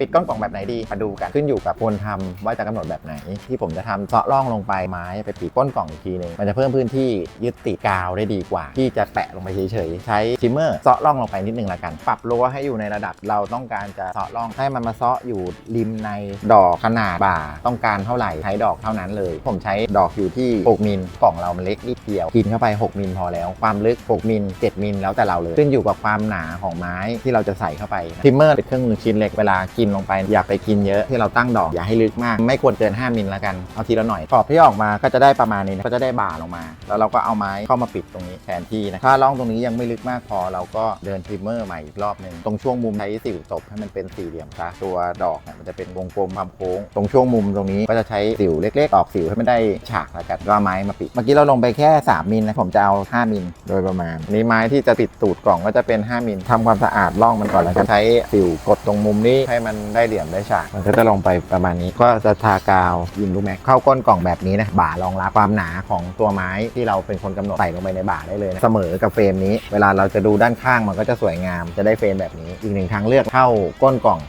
ปิดก้นกล่องแบบไหนดีมาดูกันขึ้นอยู่กับคนทำว่าจะกำหนดแบบไหน ที่ผมจะทำเซาะร่องลงไปไม้ไปปิดก้นกล่องอีกทีหนึงมันจะเพิ่มพื้นที่ยึดติดกาวได้ดีกว่า ที่จะแปะลงไปเฉยๆใช้ชิมเมอร์เซาะร่องลงไปนิดนึงละกันปรับรั้วให้อยู่ในระดับเราต้องการจะเซาะร่องให้มันมาเซาะอยู่ริมในดอกขนาดบ่าต้องการเท่าไหร่ใช้ดอกเท่านั้นเลย ผมใช้ดอกอยู่ที่6มิลกล่องเรามันเล็กนิดเดียวกินเข้าไป 6มิลพอแล้ว ความลึก 6มิล7มิลแล้วแต่เราเลย ขึ้นอยู่กับความหนาของไม้ที่เราจะใส่เข้าไปทิมเมอร์เป็นเครื่องมือชิ้นเล็กเวลากินลงไป อย่าไปกินเยอะที่เราตั้งดอกอย่าให้ลึกมาก ไม่ควรเกิน 5มิลแล้วกันเอาทีละหน่อยขอบที่ออกมาก็จะได้ประมาณนี้นะก็จะได้บ่าลงมา แล้วเราก็เอาไม้เข้ามาปิดตรงนี้แทนที่นะถ้าร่องตรงนี้ยังไม่ลึกมากพอเราก็เดินทิมเมอร์ใหม่อีกรอบหนึ่งตรงช่วงมุมใช้สิวตบให้มันเป็นสี่เหลี่ยมซะตัวดอกเนี่ยมันจะเป็นวงกลมความโค้ง ตรงช่วงมุมตรงนี้ก็จะใช้สิวเล็กๆตอกสิวให้มันได้ฉากแล้วกันก็เอาไม้มาปิดเมื่อกี้เราลงไปแค่ 3มิลนะผมจะเอา 5มิลโดยประมาณนนี้ไม้ที่จะปิดตูดกล่องก็จะเป็น 5มิลทำความสะอาดร่องมันก่อนแล้วก็ใช้สิวกดตรงมุมนี้ให้มันได้เหลี่ยมได้ฉากมันก็จะลงไปประมาณนี้ก็จะทากาวยิงลูกแม็กเข้าก้นกล่องแบบนี้นะบ่ารองรับความหนาของตัวไม้ที่เราเป็นคนกำหนดใส่ลงไปในบ่าได้เลยนะเสมอกับเฟรมนี้ เวลาเราจะดูด้านข้างมันก็จะสวยงามจะได้เฟรมแบบนี้ อีกหนึ่งทางเลือกเข้าก้นกล่อง